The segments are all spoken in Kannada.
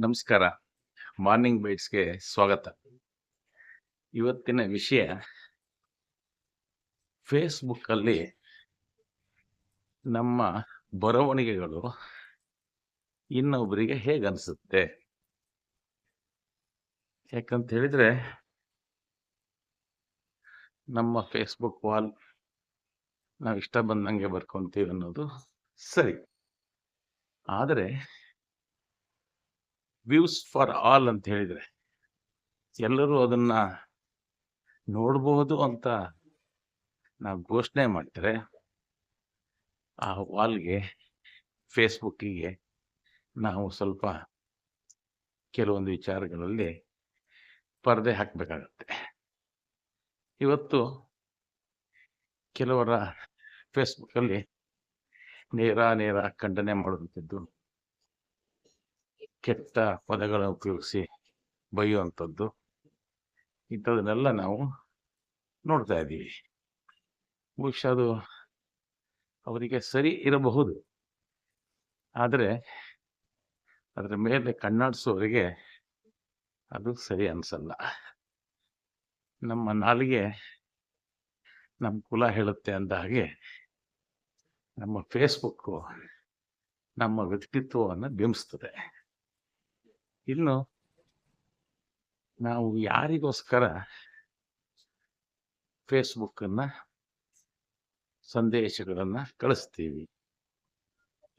ನಮಸ್ಕಾರ. ಮಾರ್ನಿಂಗ್ ಬೈಟ್ಸ್ಗೆ ಸ್ವಾಗತ. ಇವತ್ತಿನ ವಿಷಯ ಫೇಸ್ಬುಕ್ಕಲ್ಲಿ ನಮ್ಮ ಬರವಣಿಗೆಗಳು ಇನ್ನೊಬ್ಬರಿಗೆ ಹೇಗೆ ಅನಿಸುತ್ತೆ? ಯಾಕಂತ ಹೇಳಿದ್ರೆ ನಮ್ಮ ಫೇಸ್ಬುಕ್ ವಾಲ್ ನಾವು ಇಷ್ಟ ಬಂದಂಗೆ ಬರ್ಕೊಂತೀವಿ ಅನ್ನೋದು ಸರಿ. ಆದರೆ ವ್ಯೂಸ್ ಫಾರ್ ಆಲ್ ಅಂತ ಹೇಳಿದ್ರೆ, ಎಲ್ಲರೂ ಅದನ್ನ ನೋಡಬಹುದು ಅಂತ ನಾವು ಘೋಷಣೆ ಮಾಡ್ತಾರೆ. ಆ ವಾಲ್ಗೆ, ಫೇಸ್ಬುಕ್ಕಿಗೆ ನಾವು ಸ್ವಲ್ಪ ಕೆಲವೊಂದು ವಿಚಾರಗಳಲ್ಲಿ ಪರದೆ ಹಾಕಬೇಕಾಗತ್ತೆ. ಇವತ್ತು ಕೆಲವರ ಫೇಸ್ಬುಕ್ಕಲ್ಲಿ ನೇರ ನೇರ ಖಂಡನೆ ಮಾಡುವಂಥದ್ದು ಕೆಟ್ಟ ಪದಗಳನ್ನು ಉಪಯೋಗಿಸಿ ಬೈಯುವಂಥದ್ದು ಇಂಥದನ್ನೆಲ್ಲ ನಾವು ನೋಡ್ತಾ ಇದ್ದೀವಿ. ಬಹುಶಃ ಅದು ಅವರಿಗೆ ಸರಿ ಇರಬಹುದು. ಆದರೆ ಅದರ ಮೇಲೆ ಕಣ್ಣಾಡಿಸೋರಿಗೆ ಅದು ಸರಿ ಅನಿಸಲ್ಲ. ನಮ್ಮ ನಾಲಿಗೆ ನಮ್ಮ ಕುಲ ಹೇಳುತ್ತೆ ಅಂದ ಹಾಗೆ ನಮ್ಮ ಫೇಸ್ಬುಕ್ಕು ನಮ್ಮ ವ್ಯಕ್ತಿತ್ವವನ್ನು ಬಿಂಬಿಸ್ತದೆ. ಇನ್ನು ನಾವು ಯಾರಿಗೋಸ್ಕರ ಫೇಸ್ಬುಕ್ಕನ್ನು ಸಂದೇಶಗಳನ್ನು ಕಳಿಸ್ತೀವಿ.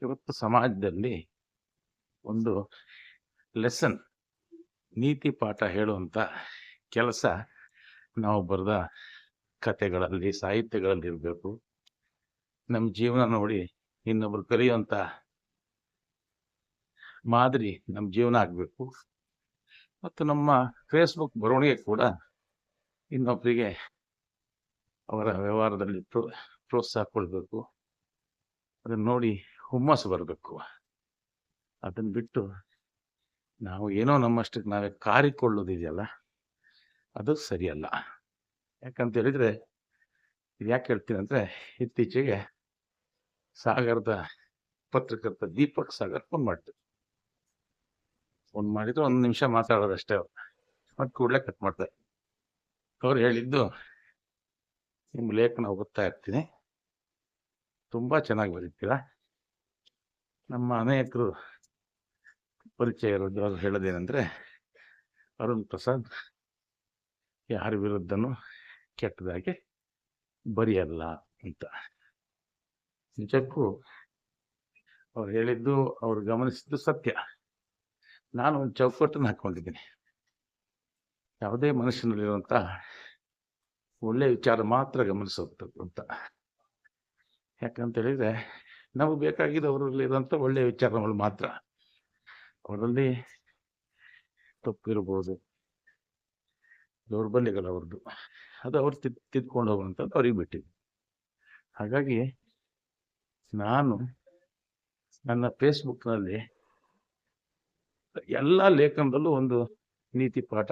ಇವತ್ತು ಸಮಾಜದಲ್ಲಿ ಒಂದು ಲೆಸನ್ ನೀತಿ ಪಾಠ ಹೇಳುವಂಥ ಕೆಲಸ ನಾವು ಬರೆದ ಕಥೆಗಳಲ್ಲಿ, ಸಾಹಿತ್ಯಗಳಲ್ಲಿ ಇರಬೇಕು. ನಮ್ಮ ಜೀವನ ನೋಡಿ ಇನ್ನೊಬ್ರು ಕಲಿಯುವಂಥ ಮಾದರಿ ನಮ್ಮ ಜೀವನ ಆಗಬೇಕು. ಮತ್ತು ನಮ್ಮ ಫೇಸ್ಬುಕ್ ಬರವಣಿಗೆ ಕೂಡ ಇನ್ನೊಬ್ಬರಿಗೆ ಅವರ ವ್ಯವಹಾರದಲ್ಲಿ ಪ್ರೋ, ಪ್ರೋತ್ಸಾಹ ಕೊಡಬೇಕು. ಅದನ್ನು ನೋಡಿ ಹುಮ್ಮಸ್ಸು ಬರಬೇಕು. ಅದನ್ನು ಬಿಟ್ಟು ನಾವು ಏನೋ ನಮ್ಮಷ್ಟಕ್ಕೆ ನಾವೇ ಕಾರಿಕೊಳ್ಳೋದಿದೆಯಲ್ಲ, ಅದು ಸರಿಯಲ್ಲ. ಯಾಕಂತ ಹೇಳಿದರೆ, ಇದು ಯಾಕೆ ಹೇಳ್ತೀನಿ ಅಂದರೆ, ಇತ್ತೀಚೆಗೆ ಸಾಗರದ ಪತ್ರಕರ್ತ ದೀಪಕ್ ಸಾಗರ್ ಫೋನ್ ಮಾಡ್ತಾರೆ ಫೋನ್ ಮಾಡಿದ್ರು ಒಂದು ನಿಮಿಷ ಮಾತಾಡೋದಷ್ಟೇ ಅವ್ರು. ಮತ್ತೆ ಕೂಡಲೇ ಕಟ್ ಮಾಡ್ತಾರೆ. ಅವ್ರು ಹೇಳಿದ್ದು ನಿಮ್ಮ ಲೇಖನ ಓದ್ತಾ ಇರ್ತೀನಿ. ತುಂಬ ಚೆನ್ನಾಗಿ ಬರೀತೀರಾ? ನಮ್ಮ ಅನೇಕರು ಪರಿಚಯ ಇರೋದು ಅವ್ರು ಹೇಳೋದೇನೆಂದರೆ, ಅರುಣ್ ಪ್ರಸಾದ್, ಯಾರ ವಿರುದ್ಧನೂ ಕೆಟ್ಟದಾಗಿ ಬರೆಯಲ್ಲ ಅಂತ. ನಿಜಕ್ಕೂ ಅವ್ರು ಹೇಳಿದ್ದು, ಅವ್ರು ಗಮನಿಸಿದ್ದು ಸತ್ಯ. ನಾನು ಒಂದು ಚೌಕಟ್ಟನ್ನು ಹಾಕೊಂಡಿದ್ದೀನಿ ಯಾವುದೇ ಮನುಷ್ಯನಲ್ಲಿರುವಂಥ ಒಳ್ಳೆಯ ವಿಚಾರ ಮಾತ್ರ ಗಮನಿಸೋದು ಅಂತ. ಯಾಕಂತ ಹೇಳಿದ್ರೆ, ನಮಗೆ ಬೇಕಾಗಿದ್ದು ಅವರಲ್ಲಿರುವಂಥ ಒಳ್ಳೆಯ ವಿಚಾರಗಳು ಮಾತ್ರ. ಅವರಲ್ಲಿ ತಪ್ಪಿರ್ಬೋದು ದೌರ್ಬಲ್ಯಗಳು ಅವ್ರದ್ದು. ಅದು ಅವ್ರು ತಿದ್ ತಿದ್ಕೊಂಡು ಹೋಗುವಂಥದ್ದು ಅವ್ರಿಗೆ ಬಿಟ್ಟಿದ್ದು ಹಾಗಾಗಿ ನಾನು ನನ್ನ ಫೇಸ್ಬುಕ್ನಲ್ಲಿ ಎಲ್ಲ ಲೇಖನದಲ್ಲೂ ಒಂದು ನೀತಿ ಪಾಠ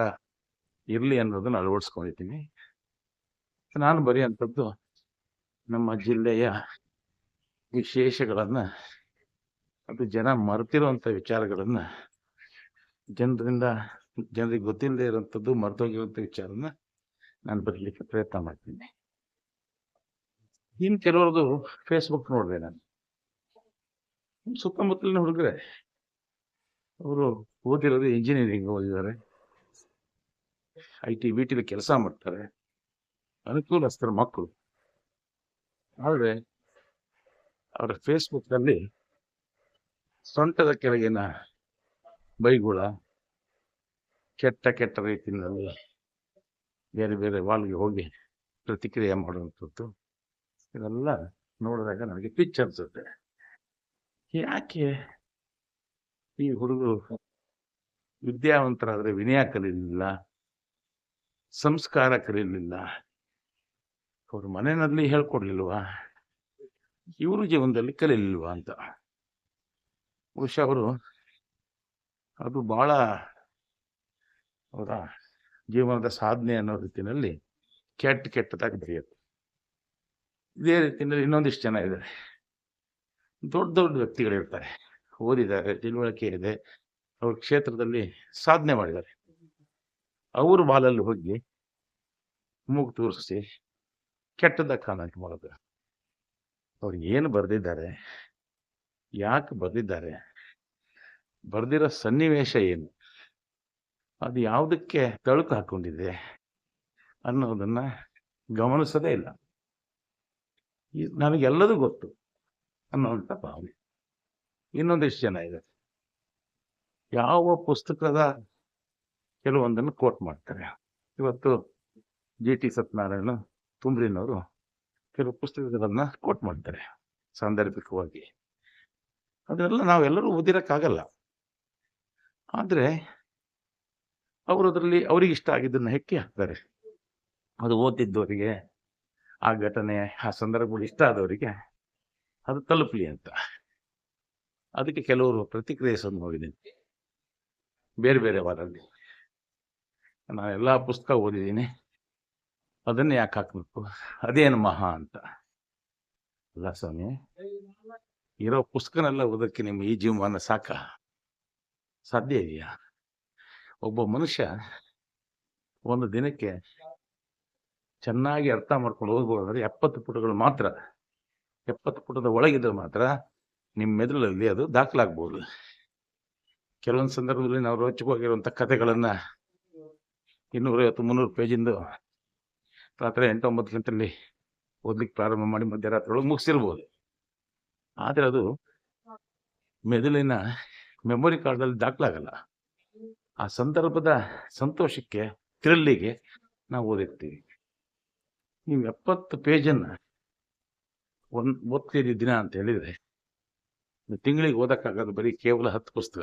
ಇರಲಿ ಅನ್ನೋದನ್ನ ಅಳವಡಿಸ್ಕೊಂಡಿದ್ದೀನಿ. ನಾನು ಬರೆಯುವಂಥದ್ದು ನಮ್ಮ ಜಿಲ್ಲೆಯ ವಿಶೇಷಗಳನ್ನು, ಅದು ಜನ ಮರೆತಿರುವಂಥ ವಿಚಾರಗಳನ್ನು, ಜನರಿಂದ, ಜನರಿಗೆ ಗೊತ್ತಿಲ್ಲದೆ ಇರುವಂಥದ್ದು ಮರೆತೋಗಿರುವಂಥ ವಿಚಾರನ ನಾನು ಬರಲಿಕ್ಕೆ ಪ್ರಯತ್ನ ಮಾಡ್ತೀನಿ. ಇನ್ನು ಕೆಲವರದು ಫೇಸ್ಬುಕ್ ನೋಡಿದೆ ನಾನು. ಸುತ್ತಮುತ್ತಲಿನ ಹುಡುಗರೆ ಅವರು ಓದಿರೋದು ಇಂಜಿನಿಯರಿಂಗ್ ಓದಿದ್ದಾರೆ. ಐ ಟಿ ಬಿ ಟಿಲಿ ಕೆಲಸ ಮಾಡ್ತಾರೆ. ಅನುಕೂಲಸ್ಥರ ಮಕ್ಕಳು. ಆದರೆ ಅವರ ಫೇಸ್ಬುಕ್ನಲ್ಲಿ ಸೊಂಟದ ಕೆಳಗಿನ ಬೈಗುಳ ಕೆಟ್ಟ ಕೆಟ್ಟ ರೀತಿಯಲ್ಲಿ ಬೇರೆ ಬೇರೆ ವಾಲ್ಗೆ ಹೋಗಿ ಪ್ರತಿಕ್ರಿಯೆ ಮಾಡುವಂಥದ್ದು. ಇದೆಲ್ಲ ನೋಡಿದಾಗ ನನಗೆ ಪಿಚ್ ಅನಿಸುತ್ತೆ ಯಾಕೆ ಈ ಹುಡುಗರು ವಿದ್ಯಾವಂತರಾದರೆ ವಿನಯ ಕಲೀಲಿಲ್ಲ ಸಂಸ್ಕಾರ ಕಲೀಲಿಲ್ಲ ಅವ್ರ ಮನೆಯಲ್ಲಿ ಹೇಳ್ಕೊಡ್ಲಿಲ್ವಾ? ಇವರು ಜೀವನದಲ್ಲಿ ಕಲೀಲಿಲ್ವಾ ಅಂತ. ಬಹುಶಃ ಅವರು ಅದು ಬಹಳ ಅವರ ಜೀವನದ ಸಾಧನೆ ಅನ್ನೋ ರೀತಿಯಲ್ಲಿ ಕೆಟ್ಟ ಕೆಟ್ಟದಾಗಿ ಬೆಳೆಯುತ್ತೆ ಇದೇ ರೀತಿಯಲ್ಲಿ ಇನ್ನೊಂದಿಷ್ಟು ಜನ ಇದ್ದಾರೆ. ದೊಡ್ಡ ದೊಡ್ಡ ವ್ಯಕ್ತಿಗಳಿರ್ತಾರೆ. ಓದಿದ್ದಾರೆ, ತಿಳುವಳಿಕೆ ಇದೆ, ಅವ್ರ ಕ್ಷೇತ್ರದಲ್ಲಿ ಸಾಧನೆ ಮಾಡಿದ್ದಾರೆ. ಅವರು ಬಾಲಲ್ಲಿ ಹೋಗಿ ಮೂಗು ತೋರಿಸಿ ಕೆಟ್ಟದ ಕಾಣಕ್ಕೆ ಮಾಡೋದು ಅವ್ರು ಏನು ಬರೆದಿದ್ದಾರೆ, ಯಾಕೆ ಬರೆದಿದ್ದಾರೆ, ಬರೆದಿರೋ ಸನ್ನಿವೇಶ ಏನು, ಅದು ಯಾವುದಕ್ಕೆ ತಳುಕು ಹಾಕೊಂಡಿದೆ ಅನ್ನೋದನ್ನ ಗಮನಿಸೋದೇ ಇಲ್ಲ. ಈ ನನಗೆಲ್ಲದೂ ಗೊತ್ತು ಅನ್ನೋವಂಥ ಭಾವನೆ. ಇನ್ನೊಂದಿಷ್ಟು ಜನ ಇದೆ ಯಾವ ಪುಸ್ತಕದ ಕೆಲವೊಂದನ್ನು ಕೋಟ್ ಮಾಡ್ತಾರೆ. ಇವತ್ತು ಜಿ ಟಿ ಸತ್ಯನಾರಾಯಣ ತುಂಬ್ರಿನವರು ಕೆಲವು ಪುಸ್ತಕಗಳನ್ನ ಕೋಟ್ ಮಾಡ್ತಾರೆ ಸಾಂದರ್ಭಿಕವಾಗಿ. ಅದನ್ನೆಲ್ಲ ನಾವೆಲ್ಲರೂ ಓದಿರೋಕ್ಕಾಗಲ್ಲ. ಆದರೆ ಅವರು ಅದರಲ್ಲಿ ಅವ್ರಿಗೆ ಇಷ್ಟ ಆಗಿದ್ದನ್ನ ಹೆಕ್ಕಿ ಹಾಕ್ತಾರೆ. ಅದು ಓದಿದ್ದವರಿಗೆ, ಆ ಘಟನೆ, ಆ ಸಂದರ್ಭಗಳು ಇಷ್ಟ ಆದವರಿಗೆ ಅದು ತಲುಪಲಿ ಅಂತ. ಅದಕ್ಕೆ ಕೆಲವರು ಪ್ರತಿಕ್ರಿಯಿಸೋದು ನೋಡಿದ್ದೀನಿ ಬೇರೆ ಬೇರೆ ವಾರಲ್ಲಿ ನಾನು ಎಲ್ಲ ಪುಸ್ತಕ ಓದಿದ್ದೀನಿ. ಅದನ್ನು ಯಾಕೆ ಹಾಕಬೇಕು? ಅದೇನು ಮಹಾ ಅಂತ. ಅಲ್ಲ ಸ್ವಾಮಿ, ಇರೋ ಪುಸ್ತಕನೆಲ್ಲ ಓದೋಕ್ಕೆ ನಿಮ್ಮ ಈ ಜೀವಮಾನ ಸಾಕ? ಸಾಧ್ಯ ಇದೆಯಾ? ಒಬ್ಬ ಮನುಷ್ಯ ಒಂದು ದಿನಕ್ಕೆ ಚೆನ್ನಾಗಿ ಅರ್ಥ ಮಾಡ್ಕೊಂಡು ಹೋಗ್ಬೋದಾದ್ರೆ ಎಪ್ಪತ್ತು ಪುಟಗಳು ಮಾತ್ರ. ಎಪ್ಪತ್ತು ಪುಟದ ಒಳಗಿದ್ರೆ ಮಾತ್ರ ನಿಮ್ಮ ಮೆದುಳಲ್ಲಿ ಅದು ದಾಖಲಾಗ್ಬೋದು. ಕೆಲವೊಂದು ಸಂದರ್ಭದಲ್ಲಿ ನಾವು ರೋಚಕವಾಗಿರುವಂಥ ಕಥೆಗಳನ್ನು ಇನ್ನೂರೈವತ್ತು ಮುನ್ನೂರು ಪೇಜಿಂದು ರಾತ್ರಿ ಎಂಟು ಒಂಬತ್ತು ಗಂಟೆಯಲ್ಲಿ ಓದ್ಲಿಕ್ಕೆ ಪ್ರಾರಂಭ ಮಾಡಿ ಮಧ್ಯರಾತ್ರಿ ಒಳಗೆ ಮುಗಿಸಿರ್ಬೋದು. ಆದರೆ ಅದು ಮೆದುಳಿನ ಮೆಮೊರಿ ಕಾರ್ಡಲ್ಲಿ ದಾಖಲಾಗಲ್ಲ. ಆ ಸಂದರ್ಭದ ಸಂತೋಷಕ್ಕೆ, ಥ್ರಿಲ್ಲಿಗೆ ನಾವು ಓದಿರ್ತೀವಿ. ನೀವು ಎಪ್ಪತ್ತು ಪೇಜನ್ನು ಒಂದು ಓದ್ತೀರಿ ದಿನ ಅಂತ ಹೇಳಿದ್ರೆ ತಿಂಗಳಿಗೆ ಓದೋಕ್ಕಾಗೋದು ಬರೀ ಕೇವಲ ಹತ್ತು ಪುಸ್ತಕ.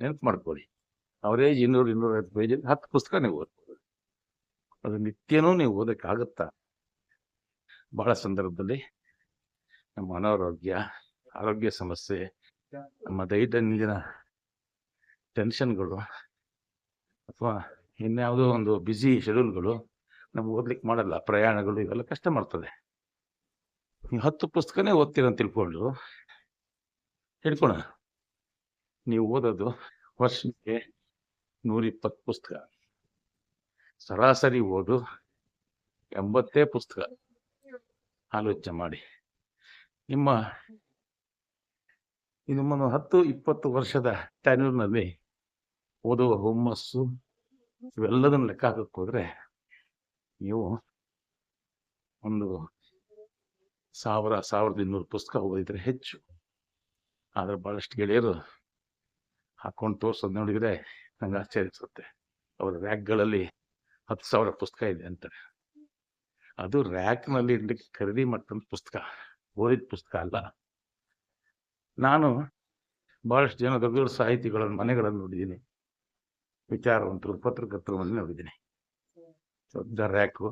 ನೆನಪು ಮಾಡ್ಕೊಳ್ಳಿ. ಅವರೇಜ್ ಇನ್ನೂರು ಇನ್ನೂರೈವತ್ತು ಪೇಜಲ್ಲಿ ಹತ್ತು ಪುಸ್ತಕ ನೀವು ಓದ್ಬೋದು. ಅದು ನಿತ್ಯನೂ ನೀವು ಓದೋಕ್ಕಾಗುತ್ತಾ? ಬಹಳ ಸಂದರ್ಭದಲ್ಲಿ ನಮ್ಮ ಅನಾರೋಗ್ಯ, ಆರೋಗ್ಯ ಸಮಸ್ಯೆ, ನಮ್ಮ ದೈನಂದಿನ ಟೆನ್ಷನ್ಗಳು, ಅಥವಾ ಇನ್ಯಾವುದೋ ಒಂದು ಬ್ಯುಸಿ ಶೆಡ್ಯೂಲ್ಗಳು ನಮ್ಗೆ ಓದ್ಲಿಕ್ಕೆ ಮಾಡಲ್ಲ. ಪ್ರಯಾಣಗಳು ಇವೆಲ್ಲ ಕಷ್ಟ ಮಾಡ್ತದೆ. ಹತ್ತು ಪುಸ್ತಕನೇ ಓದ್ತೀರ ಅಂತ ತಿಳ್ಕೊಂಡು ಹೇಳ್ಕೊಣ ನೀವು ಓದೋದು ವರ್ಷಕ್ಕೆ ನೂರಿಪ್ಪತ್ತು ಪುಸ್ತಕ. ಸರಾಸರಿ ಓದು ಎಂಬತ್ತೇ ಪುಸ್ತಕ. ಆಲೋಚನೆ ಮಾಡಿ. ನಿಮ್ಮ ನಿಮ್ಮನ್ನು ಹತ್ತು ಇಪ್ಪತ್ತು ವರ್ಷದ ಟ್ಯಾನ್ಯೂರ್ನಲ್ಲಿ ಓದುವ ಹುಮ್ಮಸ್ಸು ಇವೆಲ್ಲದನ್ನು ಲೆಕ್ಕ ಹಾಕಕ್ಕೆ ಹೋದ್ರೆ ನೀವು ಒಂದು ಸಾವಿರ ಸಾವಿರದ ಇನ್ನೂರು ಪುಸ್ತಕ ಓದಿದ್ರೆ ಹೆಚ್ಚು. ಆದರೆ ಭಾಳಷ್ಟು ಗೆಳೆಯರು ಹಾಕೊಂಡು ತೋರ್ಸೋದು ನೋಡಿದರೆ ನಂಗೆ ಆಶ್ಚರ್ಯಿಸುತ್ತೆ ಅವರ ರ್ಯಾಕ್ಗಳಲ್ಲಿ ಹತ್ತು ಸಾವಿರ ಪುಸ್ತಕ ಇದೆ ಅಂತಾರೆ. ಅದು ರ್ಯಾಕ್ನಲ್ಲಿ ಇಡ್ಲಿಕ್ಕೆ ಖರೀದಿ ಮಾಡ್ತಂಥ ಪುಸ್ತಕ ಓದಿದ ಪುಸ್ತಕ ಅಲ್ಲ. ನಾನು ಭಾಳಷ್ಟು ಜನ ದೊಡ್ಡ ದೊಡ್ಡ ಸಾಹಿತಿಗಳ ಮನೆಗಳನ್ನು ನೋಡಿದ್ದೀನಿ. ವಿಚಾರವಂತರು ಪತ್ರಕರ್ತರು ಮನೆ ನೋಡಿದ್ದೀನಿ. ದೊಡ್ಡ ರ್ಯಾಕು.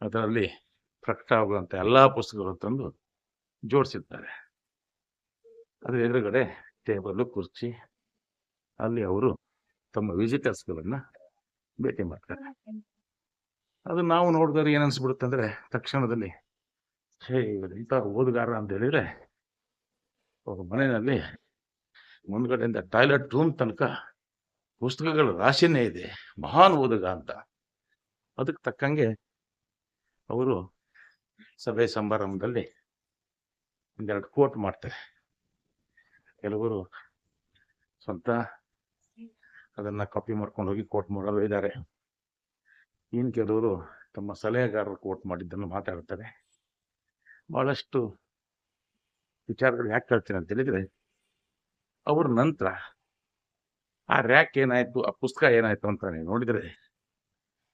ಅದರಲ್ಲಿ ಪ್ರಕಟ ಆಗುವಂಥ ಎಲ್ಲ ಪುಸ್ತಕಗಳು ತಂದು ಜೋಡಿಸಿದ್ದಾರೆ ಅದ್ರ ಎದುರುಗಡೆ ಟೇಬಲು, ಕುರ್ಚಿ, ಅಲ್ಲಿ ಅವರು ತಮ್ಮ ವಿಸಿಟರ್ಸ್ಗಳನ್ನು ಭೇಟಿ ಮಾಡ್ತಾರೆ. ಅದು ನಾವು ನೋಡಿದ್ರೆ ಏನು ಅಂದರೆ ತಕ್ಷಣದಲ್ಲಿ, ಹೇ ಇಂಥ ಓದುಗಾರ ಅಂತ ಹೇಳಿದರೆ ಅವ್ರ ಮನೆಯಲ್ಲಿ ಮುಂದ್ಗಡೆಯಿಂದ ಟಾಯ್ಲೆಟ್ ರೂಮ್ ತನಕ ಪುಸ್ತಕಗಳ ರಾಶಿನೇ ಇದೆ, ಮಹಾನ್ ಓದುಗ ಅಂತ. ಅದಕ್ಕೆ ತಕ್ಕಂಗೆ ಅವರು ಸಭೆ ಸಮಾರಂಭದಲ್ಲಿ ಒಂದೆರಡು ಕೋಟ್ ಮಾಡ್ತಾರೆ. ಕೆಲವರು ಸ್ವಂತ ಅದನ್ನ ಕಾಪಿ ಮಾಡ್ಕೊಂಡು ಹೋಗಿ ಕೋಟ್ ಮಾಡಲು ಇದ್ದಾರೆ. ಇನ್ನು ಕೆಲವರು ತಮ್ಮ ಸಲಹೆಗಾರರು ಕೋಟ್ ಮಾಡಿದ್ದನ್ನು ಮಾತಾಡ್ತಾರೆ. ಬಹಳಷ್ಟು ವಿಚಾರಗಳು ಯಾಕೆ ಹೇಳ್ತೀನಿ ಅಂತ ಅವ್ರ ನಂತರ ಆ ರ್ಯಾಕ್ ಏನಾಯ್ತು, ಆ ಪುಸ್ತಕ ಏನಾಯ್ತು ಅಂತ ನೀವು ನೋಡಿದ್ರೆ,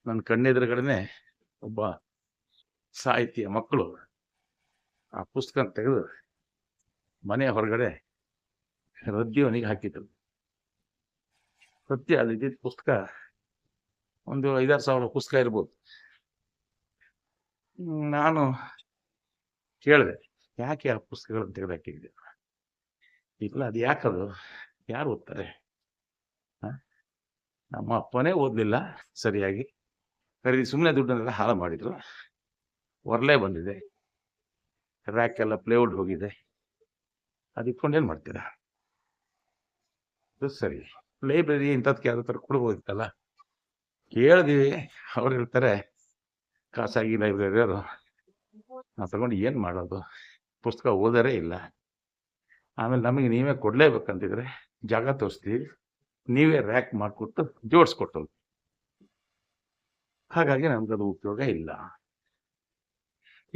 ನನ್ನ ಕಣ್ಣೆದುರುಗಡೆನೆ ಒಬ್ಬ ಸಾಹಿತಿಯ ಮಕ್ಕಳು ಆ ಪುಸ್ತಕ ತೆಗೆದು ಮನೆ ಹೊರಗಡೆ ರದ್ದಿಯವನಿಗೆ ಹಾಕಿದ್ರು. ಸತ್ಯ ಅಲ್ಲಿದ್ದ ಪುಸ್ತಕ ಒಂದು ಐದಾರು ಸಾವಿರ ಪುಸ್ತಕ ಇರ್ಬೋದು. ನಾನು ಕೇಳಿದೆ, ಯಾಕೆ ಆ ಪುಸ್ತಕಗಳನ್ನು ತೆಗೆದಾಕಿದ್ದೆ ಇಲ್ಲ ಅದು ಯಾಕದು? ಯಾರು ಓದ್ತಾರೆ? ನಮ್ಮ ಅಪ್ಪನೇ ಓದಲಿಲ್ಲ ಸರಿಯಾಗಿ. ಖರೀದಿ ಸುಮ್ಮನೆ ದುಡ್ಡನ್ನೆಲ್ಲ ಹಾಳು ಮಾಡಿದ್ರು. ಒರ್ಲೆ ಬಂದಿದೆ. ರ್ಯಾಕ್ ಎಲ್ಲ ಪ್ಲೇವುಡ್ ಹೋಗಿದೆ. ಅದು ಇಟ್ಕೊಂಡು ಏನು ಮಾಡ್ತೀರಾ? ಅದು ಸರಿ. ಲೈಬ್ರರಿ ಇಂಥದ್ದಕ್ಕೆ ಯಾವುದೋ ಥರ ಕೊಡ್ಬೋದಿತ್ತಲ್ಲ? ಕೇಳಿದ್ವಿ. ಅವ್ರು ಹೇಳ್ತಾರೆ, ಖಾಸಗಿ ಲೈಬ್ರರಿಯವರು ನಾವು ತಗೊಂಡು ಏನು ಮಾಡೋದು? ಪುಸ್ತಕ ಓದೋರೇ ಇಲ್ಲ. ಆಮೇಲೆ ನಮಗೆ ನೀವೇ ಕೊಡಲೇಬೇಕಂತಿದ್ರೆ ಜಾಗ ತೋರಿಸ್ತೀವಿ. ನೀವೇ ರ್ಯಾಕ್ ಮಾಡಿಕೊಟ್ಟು ಜೋಡಿಸ್ಕೊಟ್ಟು ಹಾಗಾಗಿ ನಮ್ಗದು ಉಪಯೋಗ ಇಲ್ಲ.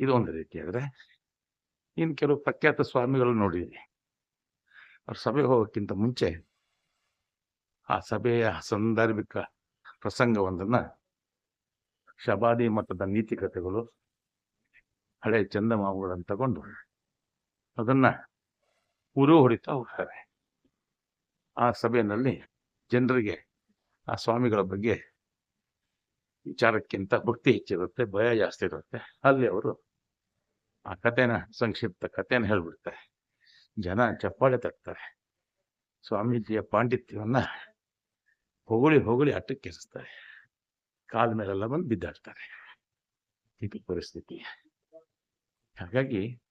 ಇದು ಒಂದು ರೀತಿಯಾದರೆ ಇನ್ನು ಕೆಲವು ಪ್ರಖ್ಯಾತ ಸ್ವಾಮಿಗಳು ನೋಡಿದ್ದೀನಿ. ಅವ್ರ ಸಭೆಗೆ ಹೋಗೋಕ್ಕಿಂತ ಮುಂಚೆ ಆ ಸಭೆಯ ಸಂದರ್ಭಿಕ ಪ್ರಸಂಗವೊಂದನ್ನು ಶಬಾದಿ ಮಠದ ನೀತಿಕತೆಗಳು ಹಳೆ ಚಂದಮಾವುಗಳನ್ನು ತಗೊಂಡು ಅದನ್ನ ಉರು ಹೊಡಿತಾ ಹೋಗ್ತಾರೆ. ಆ ಸಭೆಯಲ್ಲಿ ಜನರಿಗೆ, ಆ ಸ್ವಾಮಿಗಳ ಬಗ್ಗೆ ವಿಚಾರಕ್ಕಿಂತ ಭಕ್ತಿ ಹೆಚ್ಚಿರುತ್ತೆ, ಭಯ ಜಾಸ್ತಿ ಇರುತ್ತೆ. ಅಲ್ಲಿ ಅವರು ಆ ಕಥೆನ ಸಂಕ್ಷಿಪ್ತ ಕಥೆನ ಹೇಳ್ಬಿಡ್ತಾರೆ. ಜನ ಚಪ್ಪಾಳೆ ತಟ್ತಾರೆ. ಸ್ವಾಮೀಜಿಯ ಪಾಂಡಿತ್ಯವನ್ನ ಹೊಗಳಿ ಹೊಗಳಿ ಅಟ್ಟಕ್ಕೇರಿಸ್ತಾರೆ. ಕಾಲ ಮೇಲೆಲ್ಲ ಬಂದು ಬಿದ್ದಾಡ್ತಾರೆ. ಇದು ಪರಿಸ್ಥಿತಿ. ಹಾಗಾಗಿ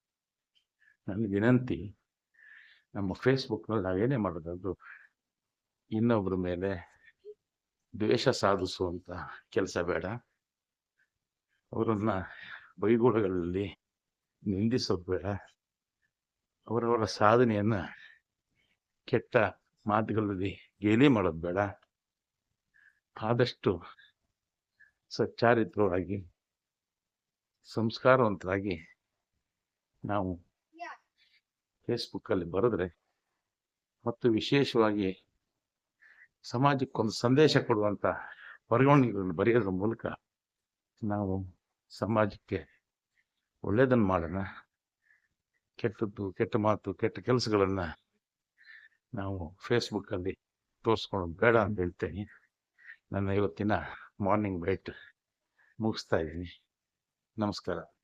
ನನ್ನ ವಿನಂತಿ, ನಮ್ಮ ಫೇಸ್ಬುಕ್ನಲ್ಲಿ ನಾವೇನೇ ಮಾಡೋದಾದ್ರು ಇನ್ನೊಬ್ಬರ ಮೇಲೆ ದ್ವೇಷ ಸಾಧಿಸುವಂಥ ಕೆಲಸ ಬೇಡ. ಅವರನ್ನ ಬೈಗುಳಗಳಲ್ಲಿ ನಿಂದಿಸೋದು ಅವರವರ ಸಾಧನೆಯನ್ನ ಕೆಟ್ಟ ಮಾತುಗಳಲ್ಲಿ ಗೇಲಿ ಮಾಡೋದು ಬೇಡ. ಆದಷ್ಟು ಸಚ್ಚಾರಿತ್ರವಾಗಿ ಸಂಸ್ಕಾರವಂತರಾಗಿ ನಾವು ಫೇಸ್ಬುಕ್ಕಲ್ಲಿ ಬರೆದ್ರೆ ಮತ್ತು ವಿಶೇಷವಾಗಿ ಸಮಾಜಕ್ಕೊಂದು ಸಂದೇಶ ಕೊಡುವಂಥ ಬರವಣಿಗೆಗಳನ್ನು ಬರೆಯೋದ್ರ ಮೂಲಕ ನಾವು ಸಮಾಜಕ್ಕೆ ಒಳ್ಳೆಯದನ್ನು ಮಾಡೋಣ. ಕೆಟ್ಟದ್ದು, ಕೆಟ್ಟ ಮಾತು, ಕೆಟ್ಟ ಕೆಲಸಗಳನ್ನು ನಾವು ಫೇಸ್ಬುಕ್ಕಲ್ಲಿ ತೋರಿಸ್ಕೊಳ್ಳೋದು ಬೇಡ ಅಂತ ಹೇಳ್ತೇನೆ. ನನ್ನ ಇವತ್ತಿನ ಮಾರ್ನಿಂಗ್ ಬೈಟ್ ಮುಗಿಸ್ತಾ ಇದ್ದೀನಿ. ನಮಸ್ಕಾರ.